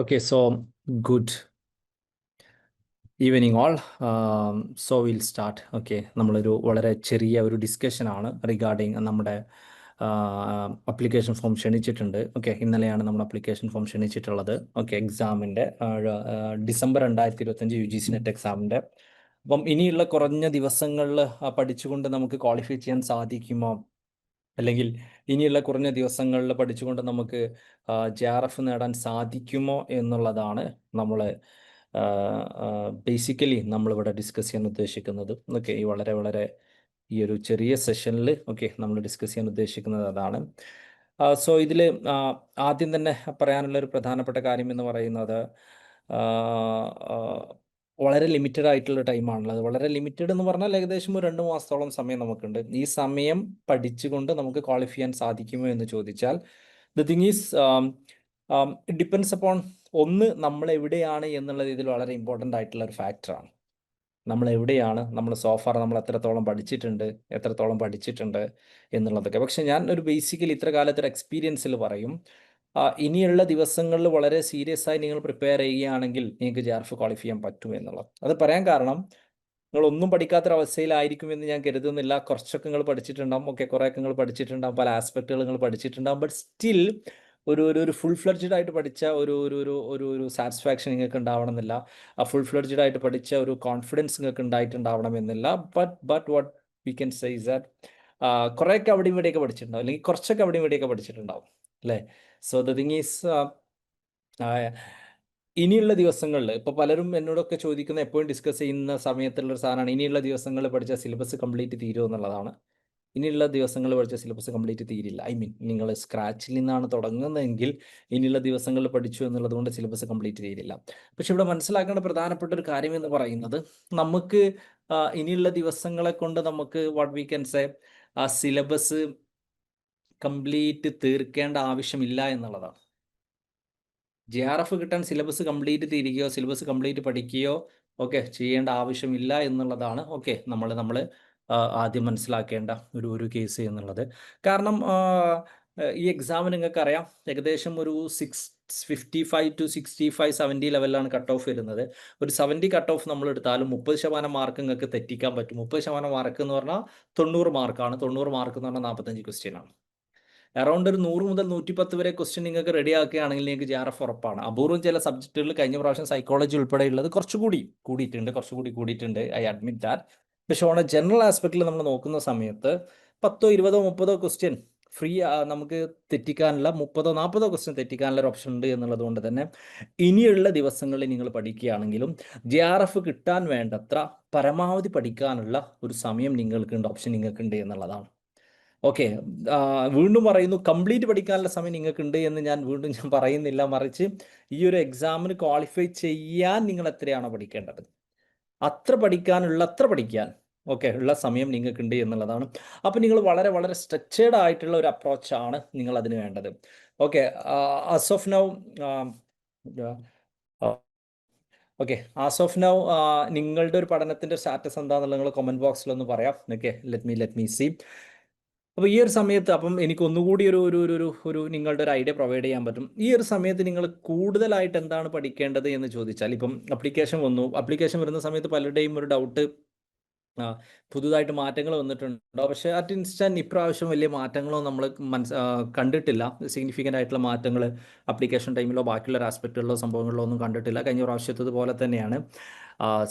Okay, so good evening all so will start okay നമ്മളൊരു വളരെ ചെറിയ ഒരു ഡിസ്കഷൻ ആണ് റിഗാർഡിങ് നമ്മുടെ അപ്ലിക്കേഷൻ ഫോം ക്ഷണിച്ചിട്ടുണ്ട്. ഓക്കെ ഇന്നലെയാണ് നമ്മൾ അപ്ലിക്കേഷൻ ഫോം ക്ഷണിച്ചിട്ടുള്ളത്. ഓക്കെ എക്സാമിന്റെ ഡിസംബർ രണ്ടായിരത്തി ഇരുപത്തഞ്ച് യു ജി സി നെറ്റ് എക്സാമിന്റെ അപ്പം ഇനിയുള്ള കുറഞ്ഞ ദിവസങ്ങളിൽ പഠിച്ചുകൊണ്ട് നമുക്ക് ക്വാളിഫൈ ചെയ്യാൻ സാധിക്കുമോ? അല്ലെങ്കിൽ ഇനിയുള്ള കുറഞ്ഞ ദിവസങ്ങളിൽ പഠിച്ചുകൊണ്ട് നമുക്ക് ജെ ആർ എഫ് നേടാൻ സാധിക്കുമോ എന്നുള്ളതാണ് നമ്മൾ ബേസിക്കലി നമ്മളിവിടെ ഡിസ്കസ് ചെയ്യാൻ ഉദ്ദേശിക്കുന്നത്. ഓക്കെ ഈ വളരെ വളരെ ഈ ഒരു ചെറിയ സെഷനിൽ ഓക്കെ നമ്മൾ ഡിസ്കസ് ചെയ്യാൻ ഉദ്ദേശിക്കുന്നത് അതാണ്. സോ ഇതിൽ ആദ്യം തന്നെ പറയാനുള്ള ഒരു പ്രധാനപ്പെട്ട കാര്യം എന്ന് പറയുന്നത് വളരെ ലിമിറ്റഡ് ആയിട്ടുള്ള ടൈമാണുള്ളത് വളരെ ലിമിറ്റഡ് എന്ന് പറഞ്ഞാൽ ഏകദേശം ഒരു രണ്ട് മാസത്തോളം സമയം നമുക്കുണ്ട്. ഈ സമയം പഠിച്ചുകൊണ്ട് നമുക്ക് ക്വാളിഫൈ ചെയ്യാൻ സാധിക്കുമോ എന്ന് ചോദിച്ചാൽ the thing is it depends upon ഒന്ന് നമ്മൾ എവിടെയാണ് എന്നുള്ള രീതിയിൽ വളരെ ഇമ്പോർട്ടന്റ് ആയിട്ടുള്ള ഒരു ഫാക്ടറാണ് നമ്മൾ എവിടെയാണ് നമ്മൾ സോഫാർ നമ്മൾ എത്രത്തോളം പഠിച്ചിട്ടുണ്ട് എത്രത്തോളം പഠിച്ചിട്ടുണ്ട് എന്നുള്ളതൊക്കെ. പക്ഷെ ഞാൻ ഒരു ബേസിക്കലി ഇത്ര കാലത്തെ ഒരു എക്സ്പീരിയൻസിൽ പറയും ഇനിയുള്ള ദിവസങ്ങളിൽ വളരെ സീരിയസ് ആയി നിങ്ങൾ പ്രിപ്പയർ ചെയ്യുകയാണെങ്കിൽ നിങ്ങൾക്ക് ജാർഫ് ക്വാളിഫൈ ചെയ്യാൻ പറ്റും എന്നുള്ളത്. അത് പറയാൻ കാരണം നിങ്ങൾ ഒന്നും പഠിക്കാത്തൊരവസ്ഥയിലായിരിക്കും എന്ന് ഞാൻ കരുതുന്നില്ല. കുറച്ചൊക്കെ നിങ്ങൾ പഠിച്ചിട്ടുണ്ടാവും. ഓക്കെ കുറേയൊക്കെ നിങ്ങൾ പഠിച്ചിട്ടുണ്ടാവും. പല ആസ്പെക്റ്റുകൾ നിങ്ങൾ പഠിച്ചിട്ടുണ്ടാവും. ബട്ട് സ്റ്റിൽ ഒരു ഒരു ഒരു ഫുൾ ഫ്ലഡ്ജഡ് ആയിട്ട് പഠിച്ച ഒരു ഒരു ഒരു ഒരു ഒരു സാറ്റിസ്ഫാക്ഷൻ നിങ്ങൾക്ക് ഉണ്ടാവണമെന്നില്ല. ആ ഫുൾ ഫ്ലഡ്ജഡ് ആയിട്ട് പഠിച്ച ഒരു കോൺഫിഡൻസ് നിങ്ങൾക്ക് ഉണ്ടായിട്ടുണ്ടാവണമെന്നില്ല but but what we can size that കുറേയൊക്കെ അവിടെയും ഇവിടെയൊക്കെ പഠിച്ചിട്ടുണ്ടാവും. അല്ലെങ്കിൽ കുറച്ചൊക്കെ അവിടെയും ഇവിടെയൊക്കെ പഠിച്ചിട്ടുണ്ടാവും. അല്ലേ? സോ ദ തിങ് ഈസ് ഇനിയുള്ള ദിവസങ്ങളിൽ ഇപ്പോൾ പലരും എന്നോടൊക്കെ ചോദിക്കുന്ന എപ്പോഴും ഡിസ്കസ് ചെയ്യുന്ന സമയത്തുള്ള ഒരു സാധനമാണ് ഇനിയുള്ള ദിവസങ്ങളിൽ പഠിച്ച സിലബസ് കംപ്ലീറ്റ് തീരുമോ എന്നുള്ളതാണ്. ഇനിയുള്ള ദിവസങ്ങൾ പഠിച്ച സിലബസ് കംപ്ലീറ്റ് തീരില്ല. ഐ മീൻ നിങ്ങൾ സ്ക്രാച്ചിൽ നിന്നാണ് തുടങ്ങുന്നതെങ്കിൽ ഇനിയുള്ള ദിവസങ്ങളിൽ പഠിച്ചു എന്നുള്ളത് കൊണ്ട് സിലബസ് കംപ്ലീറ്റ് തീരില്ല. പക്ഷെ ഇവിടെ മനസ്സിലാക്കേണ്ട പ്രധാനപ്പെട്ട ഒരു കാര്യം എന്ന് പറയുന്നത് നമുക്ക് ഇനിയുള്ള ദിവസങ്ങളെ കൊണ്ട് നമുക്ക് വാട്ട് വി ക്യാൻ സേ ആ സിലബസ് കംപ്ലീറ്റ് തീർക്കേണ്ട ആവശ്യമില്ല എന്നുള്ളതാണ്. ജെ ആർ എഫ് കിട്ടാൻ സിലബസ് കംപ്ലീറ്റ് തീരുകയോ സിലബസ് കംപ്ലീറ്റ് പഠിക്കുകയോ ഓക്കെ ചെയ്യേണ്ട ആവശ്യമില്ല എന്നുള്ളതാണ്. ഓക്കെ നമ്മൾ നമ്മൾ ആദ്യം മനസ്സിലാക്കേണ്ട ഒരു ഒരു കേസ് എന്നുള്ളത്. കാരണം ഈ എക്സാം നിങ്ങൾക്കറിയാം ഏകദേശം ഒരു six fifty five to sixty five seventy ലെവലിലാണ് കട്ട് ഓഫ് വരുന്നത്. ഒരു സെവന്റി കട്ട് ഓഫ് നമ്മൾ എടുത്താലും മുപ്പത് ശതമാനം മാർക്ക് നിങ്ങൾക്ക് തെറ്റിക്കാൻ പറ്റും. മുപ്പത് ശതമാനം മാർക്ക് എന്ന് പറഞ്ഞാൽ തൊണ്ണൂറ് മാർക്കാണ് തൊണ്ണൂറ് മാർക്ക് എന്ന് പറഞ്ഞാൽ നാൽപ്പത്തഞ്ച് ക്വസ്റ്റ്യൻ ആണ്. അറൗണ്ട് ഒരു നൂറ് മുതൽ നൂറ്റിപ്പത്ത് വരെ ക്വസ്റ്റ്യൻ നിങ്ങൾക്ക് റെഡി ആക്കുകയാണെങ്കിൽ നിങ്ങൾക്ക് ജെ ആർ എഫ് ഉറപ്പാണ്. അപൂർവം ചില സബ്ജക്റ്റുകൾ കഴിഞ്ഞ പ്രാവശ്യം സൈക്കോളജി ഉൾപ്പെടെയുള്ളത് കുറച്ചുകൂടി കൂടിയിട്ടുണ്ട് കുറച്ചുകൂടി കൂടിയിട്ടുണ്ട്. ഐ അഡ്മിറ്റ് ദാറ്റ് പക്ഷെ എ ജനറൽ ആസ്പെക്റ്റിൽ നമ്മൾ നോക്കുന്ന സമയത്ത് പത്തോ ഇരുപതോ മുപ്പതോ ക്വസ്റ്റ്യൻ ഫ്രീ നമുക്ക് തെറ്റിക്കാനുള്ള മുപ്പതോ നാൽപ്പതോ ക്വസ്റ്റ്യൻ തെറ്റിക്കാനുള്ള ഒരു ഓപ്ഷൻ ഉണ്ട് എന്നുള്ളത് കൊണ്ട് തന്നെ ഇനിയുള്ള ദിവസങ്ങളിൽ നിങ്ങൾ പഠിക്കുകയാണെങ്കിലും ജെ ആർ എഫ് കിട്ടാൻ വേണ്ടത്ര പരമാവധി പഠിക്കാനുള്ള ഒരു സമയം നിങ്ങൾക്കുണ്ട് ഓപ്ഷൻ നിങ്ങൾക്കുണ്ട് എന്നുള്ളതാണ്. ഓക്കെ. വീണ്ടും പറയുന്നു കംപ്ലീറ്റ് പഠിക്കാനുള്ള സമയം നിങ്ങൾക്കുണ്ട് എന്ന് ഞാൻ വീണ്ടും ഞാൻ പറയുന്നില്ല. മറിച്ച് ഈ ഒരു എക്സാമിന് ക്വാളിഫൈ ചെയ്യാൻ നിങ്ങൾ എത്രയാണോ പഠിക്കേണ്ടത്. അത്ര പഠിക്കാനുള്ള അത്ര പഠിക്കാൻ ഓക്കെ ഉള്ള സമയം നിങ്ങൾക്കുണ്ട് എന്നുള്ളതാണ്. അപ്പം നിങ്ങൾ വളരെ വളരെ സ്ട്രക്ചേർഡ് ആയിട്ടുള്ള ഒരു അപ്രോച്ചാണ് നിങ്ങൾ അതിന് വേണ്ടത്. Okay as of now okay as of now നിങ്ങളുടെ ഒരു പഠനത്തിന്റെ സ്റ്റാറ്റസ് എന്താണെന്നുള്ളത് നിങ്ങൾ കൊമന്റ് ബോക്സിൽ ഒന്ന് പറയാം. Okay let me let me see അപ്പോൾ ഈ ഒരു സമയത്ത് അപ്പം എനിക്ക് ഒന്നുകൂടി ഒരു ഒരു ഒരു ഒരു നിങ്ങളുടെ ഒരു ഐഡിയ പ്രൊവൈഡ് ചെയ്യാൻ പറ്റും. ഈ ഒരു സമയത്ത് നിങ്ങൾ കൂടുതലായിട്ട് എന്താണ് പഠിക്കേണ്ടത് എന്ന് ചോദിച്ചാൽ ഇപ്പം അപ്ലിക്കേഷൻ വന്നു. അപ്ലിക്കേഷൻ വരുന്ന സമയത്ത് പലരുടെയും ഒരു ഡൗട്ട് പുതുതായിട്ട് മാറ്റങ്ങൾ വന്നിട്ടുണ്ടോ? പക്ഷേ അറ്റ് ഇൻസ്റ്റന്റ് ഇപ്രാവശ്യം വലിയ മാറ്റങ്ങളോ നമ്മൾ മനസ് കണ്ടിട്ടില്ല. സിഗ്നിഫിക്കന്റ് ആയിട്ടുള്ള മാറ്റങ്ങൾ അപ്ലിക്കേഷൻ ടൈമിലോ ബാക്കിയുള്ള ആസ്പെക്റ്റുകളിലോ സംഭവങ്ങളിലോ ഒന്നും കണ്ടിട്ടില്ല. കഴിഞ്ഞ പ്രാവശ്യത്തത് പോലെ തന്നെയാണ്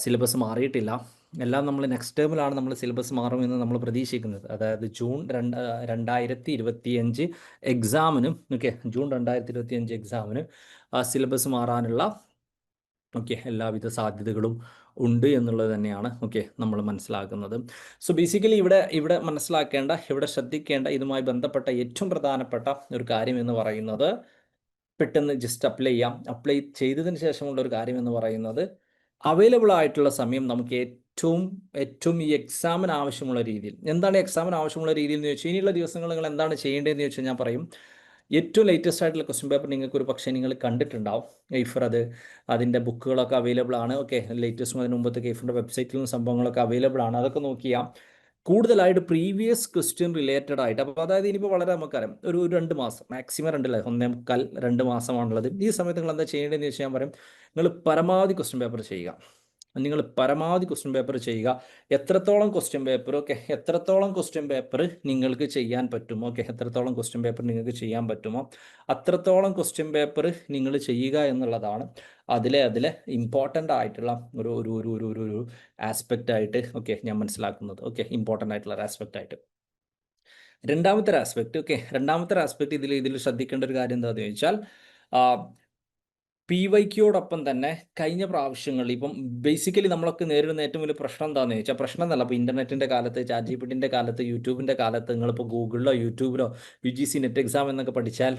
സിലബസ് മാറിയിട്ടില്ല. എല്ലാം നമ്മൾ നെക്സ്റ്റ് ടേമിലാണ് നമ്മൾ സിലബസ് മാറുമെന്ന് നമ്മൾ പ്രതീക്ഷിക്കുന്നത്. അതായത് ജൂൺ രണ്ട് രണ്ടായിരത്തി ഇരുപത്തി അഞ്ച് എക്സാമിനും ഓക്കെ ജൂൺ രണ്ടായിരത്തി ഇരുപത്തി അഞ്ച് എക്സാമിന് സിലബസ് മാറാനുള്ള ഓക്കെ എല്ലാവിധ സാധ്യതകളും ഉണ്ട് എന്നുള്ളത് തന്നെയാണ് ഓക്കെ നമ്മൾ മനസ്സിലാക്കുന്നത്. സോ ബേസിക്കലി ഇവിടെ ഇവിടെ മനസ്സിലാക്കേണ്ട ഇവിടെ ശ്രദ്ധിക്കേണ്ട ഇതുമായി ബന്ധപ്പെട്ട ഏറ്റവും പ്രധാനപ്പെട്ട ഒരു കാര്യം എന്ന് പറയുന്നത് പെട്ടെന്ന് ജസ്റ്റ് അപ്ലൈ ചെയ്യാം. അപ്ലൈ ചെയ്തതിന് ശേഷമുള്ള ഒരു കാര്യം എന്ന് പറയുന്നത് അവൈലബിൾ ആയിട്ടുള്ള സമയം നമുക്ക് ഏറ്റവും ഏറ്റവും ഈ എക്സാമിന് ആവശ്യമുള്ള രീതിയിൽ. എന്താണ് എക്സാമിന് ആവശ്യമുള്ള രീതിയിൽ എന്ന് ചോദിച്ചാൽ ഇനിയുള്ള ദിവസങ്ങൾ നിങ്ങൾ എന്താണ് ചെയ്യേണ്ടതെന്ന് ചോദിച്ചാൽ ഞാൻ പറയും. ഏറ്റവും ലേറ്റസ്റ്റ് ആയിട്ടുള്ള ക്വസ്റ്റ്യൻ പേപ്പർ നിങ്ങൾക്ക് ഒരു പക്ഷേ നിങ്ങൾ കണ്ടിട്ടുണ്ടാവും. എയ്ഫർ അത് അതിന്റെ ബുക്കുകളൊക്കെ അവൈലബിൾ ആണ്. ഓക്കെ ലേറ്റസ്റ്റ് അതിന് മുമ്പത്തെ കെയ്ഫറിന്റെ വെബ്സൈറ്റിലും സംഭവങ്ങളൊക്കെ അവൈലബിൾ ആണ്. അതൊക്കെ നോക്കിയാൽ കൂടുതലായിട്ട് പ്രീവിയസ് ക്വസ്റ്റ്യൻ റിലേറ്റഡ് ആയിട്ട് അപ്പോൾ അതായത് ഇനിയിപ്പോൾ വളരെ നമുക്കറിയാം ഒരു രണ്ട് മാസം മാക്സിമം രണ്ടല്ല ഒന്നേ മുക്കാൽ രണ്ട് മാസമാണുള്ളത്. ഈ സമയത്ത് നിങ്ങൾ എന്താ ചെയ്യേണ്ടതെന്ന് ചോദിച്ചാൽ ഞാൻ പറയും നിങ്ങൾ പരമാവധി ക്വസ്റ്റ്യൻ പേപ്പർ ചെയ്യുക. നിങ്ങൾ പരമാവധി ക്വസ്റ്റ്യൻ പേപ്പർ ചെയ്യുക. എത്രത്തോളം ക്വസ്റ്റ്യൻ പേപ്പർ ഓക്കെ എത്രത്തോളം ക്വസ്റ്റ്യൻ പേപ്പർ നിങ്ങൾക്ക് ചെയ്യാൻ പറ്റുമോ? ഓക്കെ എത്രത്തോളം ക്വസ്റ്റ്യൻ പേപ്പർ നിങ്ങൾക്ക് ചെയ്യാൻ പറ്റുമോ? അത്രത്തോളം ക്വസ്റ്റ്യൻ പേപ്പർ നിങ്ങൾ ചെയ്യുക എന്നുള്ളതാണ് അതിലെ അതിലെ ഇമ്പോർട്ടന്റ് ആയിട്ടുള്ള ഒരു ഒരു ഒരു ഒരു ഒരു ഒരു ആസ്പെക്റ്റ് ആയിട്ട് ഓക്കെ ഞാൻ മനസ്സിലാക്കുന്നത് ഓക്കെ ഇമ്പോർട്ടന്റ് ആയിട്ടുള്ള ഒരു ആസ്പെക്റ്റ് ആയിട്ട്. രണ്ടാമത്തെ ആസ്പെക്റ്റ് ഓക്കെ രണ്ടാമത്തെ ആസ്പെക്റ്റ് ഇതിൽ ഇതിൽ ശ്രദ്ധിക്കേണ്ട ഒരു കാര്യം എന്താണെന്ന് ചോദിച്ചാൽ പി വൈക്കോടൊപ്പം തന്നെ കഴിഞ്ഞ പ്രാവശ്യങ്ങളിൽ ഇപ്പം ബേസിക്കലി നമ്മളൊക്കെ നേരിടുന്ന ഏറ്റവും വലിയ പ്രശ്നം എന്താണെന്ന് ചോദിച്ചാൽ പ്രശ്നം എന്നല്ല ഇപ്പോൾ ഇന്റർനെറ്റിന്റെ കാലത്ത് ചാറ്റ് ജി പിടിന്റെ കാലത്ത് യൂട്യൂബിന്റെ കാലത്ത് നിങ്ങളിപ്പോൾ ഗൂഗിളിലോ യൂട്യൂബിലോ U G C NET exam എന്നൊക്കെ പഠിച്ചാൽ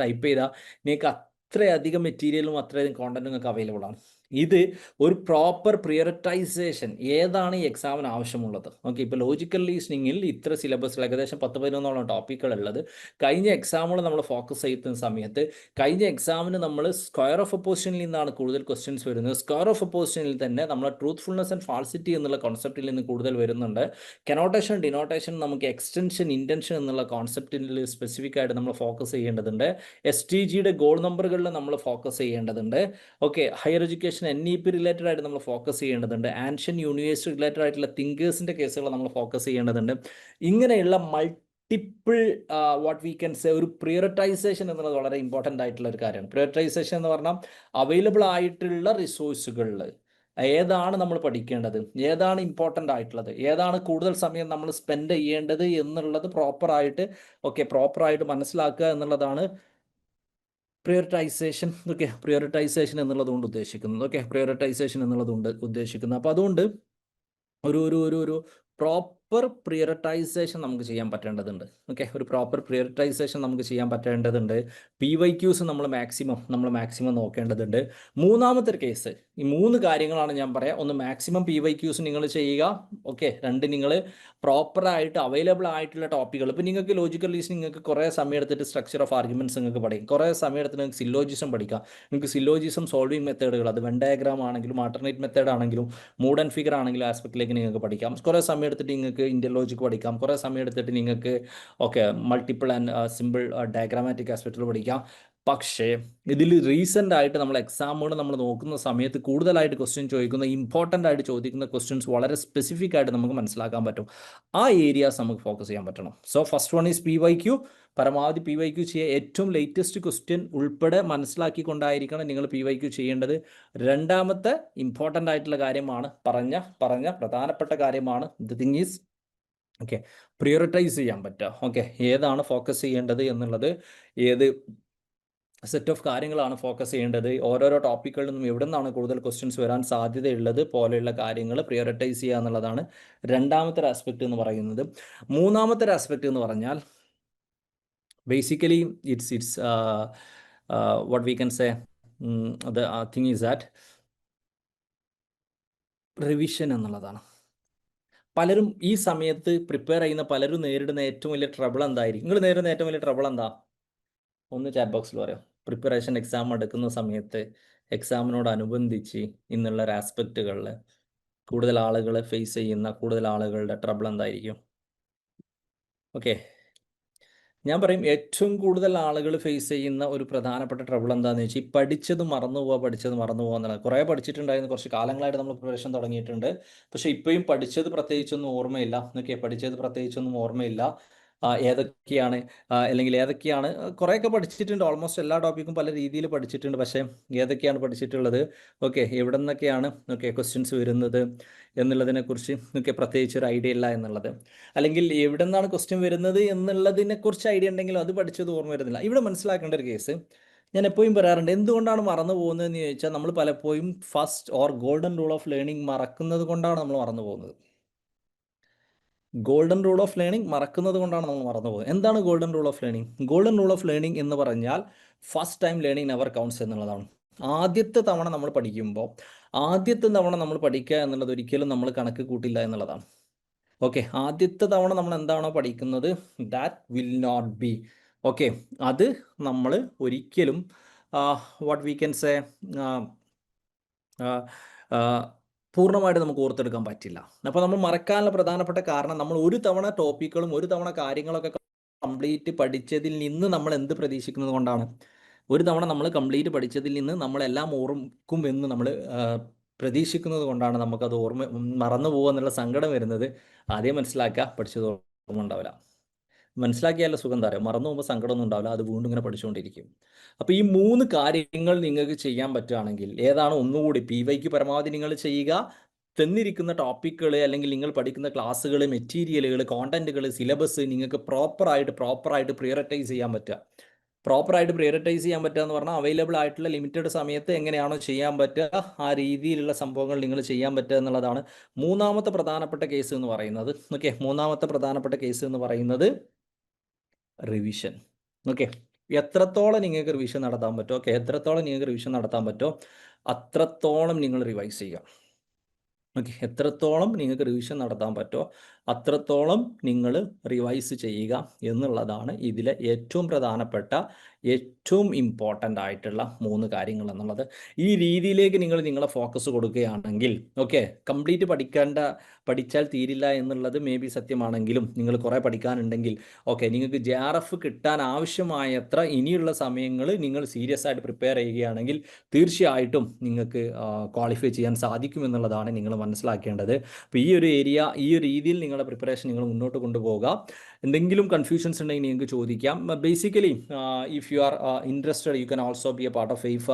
ടൈപ്പ് ചെയ്താൽ നിങ്ങൾക്ക് അത്രയധികം മെറ്റീരിയലും അത്രയധികം കോണ്ടന്റും നിങ്ങൾക്ക് അവൈലബിൾ ആണ്. ഇത് ഒരു പ്രോപ്പർ പ്രിയറിറ്റൈസേഷൻ ഏതാണ് ഈ എക്സാമിന് ആവശ്യമുള്ളത്? ഓക്കെ ഇപ്പോൾ ലോജിക്കൽ ലീസണിങ്ങിൽ ഇത്ര സിലബസിൽ ഏകദേശം പത്ത് പതിനൊന്നോളം ടോപ്പിക്കുകൾ ഉള്ളത്. കഴിഞ്ഞ എക്സാമുകൾ നമ്മൾ ഫോക്കസ് ചെയ്യുന്ന സമയത്ത് കഴിഞ്ഞ എക്സാമിന് നമ്മൾ സ്ക്വയർ ഓഫ് അപ്പോസിഷനിൽ നിന്നാണ് കൂടുതൽ ക്വസ്റ്റ്യൻസ് വരുന്നത്. സ്ക്വയർ ഓഫ് അപ്പോസിഷനിൽ തന്നെ നമ്മൾ ട്രൂത്ത്ഫുൾനെസ് ആൻഡ് ഫാൾസിറ്റി എന്നുള്ള കോൺസെപ്റ്റിൽ നിന്ന് കൂടുതൽ വരുന്നുണ്ട്. കനോട്ടേഷൻ ഡിനോട്ടേഷൻ നമുക്ക് എക്സ്റ്റൻഷൻ ഇന്റൻഷൻ എന്നുള്ള കോൺസെപ്റ്റിൽ സ്പെസിഫിക് ആയിട്ട് നമ്മൾ ഫോക്കസ് ചെയ്യേണ്ടതുണ്ട്. എസ് ടി ജിയുടെ ഗോൾ നമ്പറുകളിൽ നമ്മൾ ഫോക്കസ് ചെയ്യേണ്ടതുണ്ട്. Okay higher education N E P related ആയിട്ട് നമ്മൾ ഫോക്കസ് ചെയ്യേണ്ടതുണ്ട്. ആൻഷ്യൻ യൂണിവേഴ്സിറ്റി റിലേറ്റഡ് ആയിട്ടുള്ള തിങ്കേഴ്സിന്റെ കേസുകൾ നമ്മൾ ഫോക്കസ് ചെയ്യേണ്ടതുണ്ട്. ഇങ്ങനെയുള്ള multiple what we can say ഒരു പ്രിയറിറ്റൈസേഷൻ എന്നുള്ളത് വളരെ ഇമ്പോർട്ടന്റ് ആയിട്ടുള്ള ഒരു കാര്യമാണ്. പ്രിയറിറ്റൈസേഷൻ എന്ന് പറഞ്ഞാൽ അവൈലബിൾ ആയിട്ടുള്ള റിസോഴ്സുകളിൽ ഏതാണ് നമ്മൾ പഠിക്കേണ്ടത്? ഏതാണ് ഇമ്പോർട്ടന്റ് ആയിട്ടുള്ളത്? ഏതാണ് കൂടുതൽ സമയം നമ്മൾ സ്പെൻഡ് ചെയ്യേണ്ടത് എന്നുള്ളത് പ്രോപ്പറായിട്ട് ഓക്കെ പ്രോപ്പറായിട്ട് മനസ്സിലാക്കുക എന്നുള്ളതാണ് പ്രിയോറിറ്റൈസേഷൻ ഓക്കെ പ്രിയോറിറ്റൈസേഷൻ എന്നുള്ളതുകൊണ്ട് ഉദ്ദേശിക്കുന്നത് ഓക്കെ പ്രിയോറിറ്റൈസേഷൻ എന്നുള്ളതുകൊണ്ട് ഉദ്ദേശിക്കുന്നത്. അപ്പോൾ അതുകൊണ്ട് ഒരു ഒരു ഒരു ഒരു പ്രോപ്പർ പ്രിയറിറ്റൈസേഷൻ നമുക്ക് ചെയ്യാൻ പറ്റേണ്ടതുണ്ട്. ഓക്കെ ഒരു പ്രോപ്പർ പ്രിയറിറ്റൈസേഷൻ നമുക്ക് ചെയ്യാൻ പറ്റേണ്ടതുണ്ട്. പി വൈ ക്യൂസ് നമ്മൾ മാക്സിമം നമ്മൾ മാക്സിമം നോക്കേണ്ടതുണ്ട്. മൂന്നാമത്തെ ഒരു കേസ് ഈ മൂന്ന് കാര്യങ്ങളാണ് ഞാൻ പറയാം. ഒന്ന് മാക്സിമം പി വൈ ക്യൂസ് നിങ്ങൾ ചെയ്യുക. ഓക്കെ രണ്ട് നിങ്ങൾ പ്രോപ്പറായിട്ട് അവൈലബിൾ ആയിട്ടുള്ള ടോപ്പിക്കുകൾ ഇപ്പോൾ നിങ്ങൾക്ക് ലോജിക്കൽ റീസണിങ് നിങ്ങൾക്ക് കുറേ സമയം എടുത്തിട്ട് സ്ട്രക്ചർ ഓഫ് ആർഗ്യുമെന്റ്സ് നിങ്ങൾക്ക് പഠിക്കും. കുറേ സമയം എടുത്തിട്ട് നിങ്ങൾക്ക് സില്ലോജിസം പഠിക്കാം. നിങ്ങൾക്ക് സില്ലോജിസം സോൾവിങ് മെത്തേഡുകൾ അത് വെൻ ഡയഗ്രാം ആണെങ്കിലും ആൾട്ടർനേറ്റ് മെത്തേഡ് ആണെങ്കിലും മൂഡ് ആൻഡ് ഫിഗർ ആണെങ്കിലും ആസ്പെക്റ്റിലേക്ക് നിങ്ങൾക്ക് പഠിക്കാം. കുറേ സമയം എടുത്തിട്ട് നിങ്ങൾക്ക് ഇന്ത്യൻ ലോജിക് പഠിക്കാം. കുറേ സമയം എടുത്തിട്ട് നിങ്ങൾക്ക് okay multiple and simple diagrammatic ആസ്പെക്റ്റുകൾ പഠിക്കാം. പക്ഷേ ഇതിൽ റീസെന്റ് ആയിട്ട് നമ്മൾ എക്സാമുകൾ നമ്മൾ നോക്കുന്ന സമയത്ത് കൂടുതലായിട്ട് ക്വസ്റ്റ്യൻ ചോദിക്കുന്ന ഇമ്പോർട്ടന്റ് ആയിട്ട് ചോദിക്കുന്ന ക്വസ്റ്റ്യൻസ് വളരെ സ്പെസിഫിക് ആയിട്ട് നമുക്ക് മനസ്സിലാക്കാൻ പറ്റും. ആ ഏരിയാസ് നമുക്ക് ഫോക്കസ് ചെയ്യാൻ പറ്റണം. So first one is P Y Q പരമാവധി പി വൈ ക്യു ചെയ്യുക ഏറ്റവും ലേറ്റസ്റ്റ് ക്വസ്റ്റ്യൻ ഉൾപ്പെടെ മനസ്സിലാക്കിക്കൊണ്ടായിരിക്കണം നിങ്ങൾ പി വൈ ക്യു ചെയ്യേണ്ടത്. രണ്ടാമത്തെ ഇമ്പോർട്ടന്റ് ആയിട്ടുള്ള കാര്യമാണ് പറഞ്ഞ പറഞ്ഞ പ്രധാനപ്പെട്ട കാര്യമാണ്. The thing is okay prioritise ചെയ്യാൻ പറ്റുക. ഓക്കെ ഏതാണ് ഫോക്കസ് ചെയ്യേണ്ടത് എന്നുള്ളത് ഏത് സെറ്റ് ഓഫ് കാര്യങ്ങളാണ് ഫോക്കസ് ചെയ്യേണ്ടത്. ഓരോരോ ടോപ്പിക്കുകളിൽ നിന്നും എവിടെ നിന്നാണ് കൂടുതൽ ക്വസ്റ്റ്യൻസ് വരാൻ സാധ്യതയുള്ളത് പോലെയുള്ള കാര്യങ്ങൾ പ്രിയോറിറ്റൈസ് ചെയ്യുക എന്നുള്ളതാണ് രണ്ടാമത്തെ ഒരു ആസ്പെക്റ്റ് എന്ന് പറയുന്നത്. മൂന്നാമത്തെ ഒരു ആസ്പെക്റ്റ് എന്ന് പറഞ്ഞാൽ basically it's it's what we can say the thing is that revision എന്നുള്ളതാണ്. പലരും ഈ സമയത്ത് പ്രിപ്പയർ ചെയ്യുന്ന പലരും നേരിടുന്ന ഏറ്റവും വലിയ ട്രബിൾ എന്തായിരിക്കും? നിങ്ങൾ നേരിടുന്ന ഏറ്റവും വലിയ ട്രബിൾ എന്താ? ഒന്ന് ചാറ്റ് ബോക്സിൽ പറയാം. പ്രിപ്പറേഷൻ എക്സാം എടുക്കുന്ന സമയത്ത് എക്സാമിനോടനുബന്ധിച്ച് ഇന്നുള്ള ഒരു ആസ്പെക്റ്റുകളിൽ കൂടുതൽ ആളുകളെ ഫേസ് ചെയ്യുന്ന കൂടുതൽ ആളുകളുടെ ട്രബിൾ എന്തായിരിക്കും? ഓക്കെ ഞാൻ പറയും ഏറ്റവും കൂടുതൽ ആളുകൾ ഫേസ് ചെയ്യുന്ന ഒരു പ്രധാനപ്പെട്ട ട്രബിൾ എന്താണെന്ന് വെച്ചാൽ ഈ പഠിച്ചത് മറന്നു പോവുക പഠിച്ചത് മറന്നു പോകുക എന്നുള്ളത് കുറേ പഠിച്ചിട്ടുണ്ടായിരുന്നു. കുറച്ച് കാലങ്ങളായിട്ട് നമ്മൾ പ്രിപ്പറേഷൻ തുടങ്ങിയിട്ടുണ്ട്. പക്ഷേ ഇപ്പോഴും പഠിച്ചത് പ്രത്യേകിച്ചൊന്നും ഓർമ്മയില്ല. എന്നൊക്കെ പഠിച്ചത് പ്രത്യേകിച്ചൊന്നും ഓർമ്മയില്ല. ഏതൊക്കെയാണ് അല്ലെങ്കിൽ ഏതൊക്കെയാണ് കുറേയൊക്കെ പഠിച്ചിട്ടുണ്ട്. ഓൾമോസ്റ്റ് എല്ലാ ടോപ്പിക്കും പല രീതിയിൽ പഠിച്ചിട്ടുണ്ട്. പക്ഷേ ഏതൊക്കെയാണ് പഠിച്ചിട്ടുള്ളത്? ഓക്കെ എവിടെ നിന്നൊക്കെയാണ് ഓക്കെ ക്വസ്റ്റ്യൻസ് വരുന്നത് എന്നുള്ളതിനെക്കുറിച്ച് ഒക്കെ പ്രത്യേകിച്ച് ഒരു ഐഡിയ ഇല്ല എന്നുള്ളത്. അല്ലെങ്കിൽ എവിടെ നിന്നാണ് ക്വസ്റ്റ്യൻ വരുന്നത് എന്നുള്ളതിനെക്കുറിച്ച് ഐഡിയ ഉണ്ടെങ്കിലും അത് പഠിച്ചത് ഓർമ്മ വരുന്നില്ല. ഇവിടെ മനസ്സിലാക്കേണ്ട ഒരു കേസ് ഞാൻ എപ്പോഴും പറയാറുണ്ട് എന്തുകൊണ്ടാണ് മറന്നു പോകുന്നതെന്ന് ചോദിച്ചാൽ നമ്മൾ പലപ്പോഴും first or golden rule of learning മറക്കുന്നത് കൊണ്ടാണ് നമ്മൾ മറന്നു പോകുന്നത്. ഗോൾഡൻ റൂൾ ഓഫ് ലേണിംഗ് മറക്കുന്നത് കൊണ്ടാണ് നമ്മൾ മറന്നുപോകുന്നത് എന്താണ് golden rule of learning golden rule of learning എന്ന് പറഞ്ഞാൽ first time learning never counts എന്നുള്ളതാണ്. ആദ്യത്തെ തവണ നമ്മൾ പഠിക്കുമ്പോൾ ആദ്യത്തെ തവണ നമ്മൾ പഠിക്കുക എന്നുള്ളത് ഒരിക്കലും നമ്മൾ കണക്ക് കൂട്ടില്ല എന്നുള്ളതാണ്. ഓക്കെ ആദ്യത്തെ തവണ നമ്മൾ എന്താണോ പഠിക്കുന്നത്? That will not be okay അത് നമ്മൾ ഒരിക്കലും വാട്ട് വി ക്യാൻ സേ പൂർണമായിട്ട് നമുക്ക് ഓർത്തെടുക്കാൻ പറ്റില്ല. അപ്പോൾ നമ്മൾ മറക്കാനുള്ള പ്രധാനപ്പെട്ട കാരണം നമ്മൾ ഒരു തവണ ടോപ്പിക്കുകളും ഒരു തവണ കാര്യങ്ങളൊക്കെ കംപ്ലീറ്റ് പഠിച്ചതിൽ നിന്ന് നമ്മൾ എന്ത് പ്രതീക്ഷിക്കുന്നത് കൊണ്ടാണ്? ഒരു തവണ നമ്മൾ കംപ്ലീറ്റ് പഠിച്ചതിൽ നിന്ന് നമ്മളെല്ലാം ഓർക്കും എന്ന് നമ്മൾ പ്രതീക്ഷിക്കുന്നത് കൊണ്ടാണ് നമുക്കത് ഓർമ്മ മറന്നു പോകുക എന്നുള്ള സങ്കടം വരുന്നത്. ആദ്യം മനസ്സിലാക്കുക പഠിച്ചത് ഓർമ്മ ഉണ്ടാവില്ല. മനസ്സിലാക്കിയാലും സുഖം? തരാം മറന്നു പോകുമ്പോൾ സങ്കടമൊന്നും ഉണ്ടാവില്ല. അത് വീണ്ടും ഇങ്ങനെ പഠിച്ചുകൊണ്ടിരിക്കും. അപ്പോൾ ഈ മൂന്ന് കാര്യങ്ങൾ നിങ്ങൾക്ക് ചെയ്യാൻ പറ്റുകയാണെങ്കിൽ ഏതാണ്? ഒന്നുകൂടി പി വൈക്ക് പരമാവധി നിങ്ങൾ ചെയ്യുക. തന്നിരിക്കുന്ന ടോപ്പിക്കുകൾ അല്ലെങ്കിൽ നിങ്ങൾ പഠിക്കുന്ന ക്ലാസ്സുകൾ മെറ്റീരിയലുകൾ കോണ്ടന്റുകൾ സിലബസ് നിങ്ങൾക്ക് പ്രോപ്പറായിട്ട് പ്രോപ്പറായിട്ട് പ്രിയോറിറ്റൈസ് ചെയ്യാൻ പറ്റുക. പ്രോപ്പറായിട്ട് പ്രിയോറിറ്റൈസ് ചെയ്യാൻ പറ്റുക എന്ന് പറഞ്ഞാൽ അവൈലബിൾ ആയിട്ടുള്ള ലിമിറ്റഡ് സമയത്ത് എങ്ങനെയാണോ ചെയ്യാൻ പറ്റുക ആ രീതിയിലുള്ള സംഭവങ്ങൾ നിങ്ങൾ ചെയ്യാൻ പറ്റുക എന്നുള്ളതാണ് മൂന്നാമത്തെ പ്രധാനപ്പെട്ട കേസ് എന്ന് പറയുന്നത്. ഓക്കെ മൂന്നാമത്തെ പ്രധാനപ്പെട്ട കേസ് എന്ന് പറയുന്നത് റിവിഷൻ ഓക്കെ എത്രത്തോളം നിങ്ങൾക്ക് റിവിഷൻ നടത്താൻ പറ്റുമോ? ഓക്കെ എത്രത്തോളം നിങ്ങൾക്ക് റിവിഷൻ നടത്താൻ പറ്റുമോ? അത്രത്തോളം നിങ്ങൾ റിവൈസ് ചെയ്യുക. ഓക്കെ എത്രത്തോളം നിങ്ങൾക്ക് റിവിഷൻ നടത്താൻ പറ്റുമോ? അത്രത്തോളം നിങ്ങൾ റിവൈസ് ചെയ്യുക എന്നുള്ളതാണ് ഇതിലെ ഏറ്റവും പ്രധാനപ്പെട്ട ഏറ്റവും ഇമ്പോർട്ടന്റ് ആയിട്ടുള്ള മൂന്ന് കാര്യങ്ങൾ എന്നുള്ളത് ഈ രീതിയിലേക്ക് നിങ്ങൾ നിങ്ങളെ ഫോക്കസ് കൊടുക്കുകയാണെങ്കിൽ ഓക്കെ കംപ്ലീറ്റ് പഠിക്കേണ്ട പഠിച്ചാൽ തീരില്ല എന്നുള്ളത് മേ ബി സത്യമാണെങ്കിലും നിങ്ങൾ കുറേ പഠിക്കാനുണ്ടെങ്കിൽ ഓക്കെ നിങ്ങൾക്ക് ജെ ആർ എഫ് കിട്ടാൻ ആവശ്യമായത്ര ഇനിയുള്ള സമയങ്ങൾ നിങ്ങൾ സീരിയസ് ആയിട്ട് പ്രിപ്പയർ ചെയ്യുകയാണെങ്കിൽ തീർച്ചയായിട്ടും നിങ്ങൾക്ക് ക്വാളിഫൈ ചെയ്യാൻ സാധിക്കും എന്നുള്ളതാണ് നിങ്ങൾ മനസ്സിലാക്കേണ്ടത്. അപ്പോൾ ഈ ഒരു ഏരിയ ഈ ഒരു രീതിയിൽ നിങ്ങളുടെ പ്രിപ്പറേഷൻ നിങ്ങൾ മുന്നോട്ട് കൊണ്ടുപോകുക എന്തെങ്കിലും കൺഫ്യൂഷൻസ് ഉണ്ടെങ്കിൽ നിങ്ങൾക്ക് ചോദിക്കാം. Basically if you are interested you can also be a part of Aifer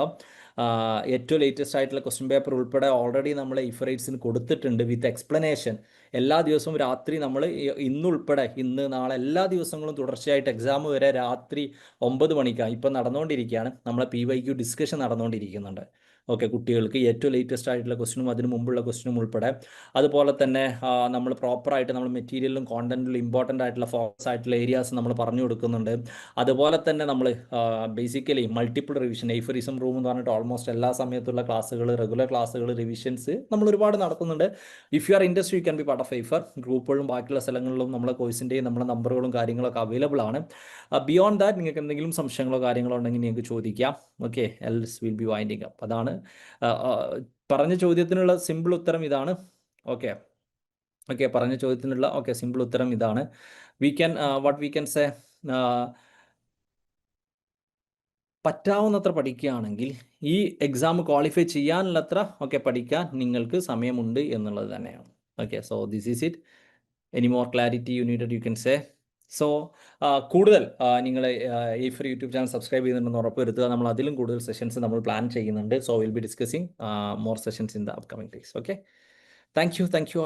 ഏറ്റവും ലേറ്റസ്റ്റ് ആയിട്ടുള്ള ക്വസ്റ്റ്യൻ പേപ്പർ ഉൾപ്പെടെ ഓൾറെഡി നമ്മൾ ഇഫറേറ്റ്സിന് കൊടുത്തിട്ടുണ്ട് വിത്ത് എക്സ്പ്ലനേഷൻ എല്ലാ ദിവസവും രാത്രി നമ്മൾ ഇന്നുൾപ്പെടെ ഇന്ന് നാളെ എല്ലാ ദിവസങ്ങളും തുടർച്ചയായിട്ട് എക്സാം വരെ രാത്രി ഒമ്പത് മണിക്കാണ് ഇപ്പം നടന്നുകൊണ്ടിരിക്കുകയാണ് നമ്മളെ പി വൈ ക്യു ഡിസ്കഷൻ നടന്നുകൊണ്ടിരിക്കുന്നുണ്ട് ഓക്കെ കുട്ടികൾക്ക് ഏറ്റവും ലേറ്റസ്റ്റ് ആയിട്ടുള്ള ക്വസ്റ്റിനും അതിന് മുമ്പുള്ള ക്വസ്റ്റിനും ഉൾപ്പെടെ. അതുപോലെ തന്നെ നമ്മൾ പ്രോപ്പറായിട്ട് നമ്മൾ മെറ്റീരിയലും കോണ്ടന്റിലും ഇമ്പോർട്ടന്റ് ആയിട്ടുള്ള ഫോക്കസ് ആയിട്ടുള്ള ഏരിയാസ് നമ്മൾ പറഞ്ഞു കൊടുക്കുന്നുണ്ട്. അതുപോലെ തന്നെ നമ്മൾ ബേസിക്കലി മൾട്ടിപ്പിൾ റിവിഷൻ എയ്ഫറിസം റൂം എന്ന് പറഞ്ഞിട്ട് ഓൾമോസ്റ്റ് എല്ലാ സമയത്തുള്ള ക്ലാസ്സുകൾ റെഗുലർ ക്ലാസ്സുകൾ റിവിഷൻസ് നമ്മൾ ഒരുപാട് നടത്തുന്നുണ്ട്. If you are interest you can be part of Aifer ഗ്രൂപ്പുകളും ബാക്കിയുള്ള സ്ഥലങ്ങളിലും നമ്മുടെ കോഴ്സിന്റെയും നമ്മുടെ നമ്പറുകളും കാര്യങ്ങളൊക്കെ അവൈലബിൾ ആണ്. ബിയോണ്ട് ദാറ്റ് നിങ്ങൾക്ക് എന്തെങ്കിലും സംശയങ്ങളോ കാര്യങ്ങളോ ഉണ്ടെങ്കിൽ നിങ്ങൾക്ക് ചോദിക്കാം. Okay else will be winding up അതാണ് പറഞ്ഞ ചോദ്യത്തിനുള്ള സിമ്പിൾ ഉത്തരം ഇതാണ്. ഓക്കെ ഓക്കെ പറഞ്ഞ ചോദ്യത്തിനുള്ള ഓക്കെ സിമ്പിൾ ഉത്തരം ഇതാണ്. We can what we can say പറ്റാവുന്നത്ര പഠിക്കുകയാണെങ്കിൽ ഈ എക്സാം ക്വാളിഫൈ ചെയ്യാനുള്ളത്ര ഒക്കെ പഠിക്കാൻ നിങ്ങൾക്ക് സമയമുണ്ട് എന്നുള്ളത് തന്നെയാണ്. Okay so this is it any more clarity you need you can say so കൂടുതൽ നിങ്ങൾ ഈ ഫ്രീ യൂട്യൂബ് ചാനൽ സബ്സ്ക്രൈബ് ചെയ്യുന്നുണ്ടെന്ന് ഉറപ്പ് വരുത്തുക. നമ്മൾ അതിലും കൂടുതൽ സെഷൻസ് നമ്മൾ പ്ലാൻ ചെയ്യുന്നുണ്ട്. So will be discussing more sessions in the upcoming days okay thank you thank you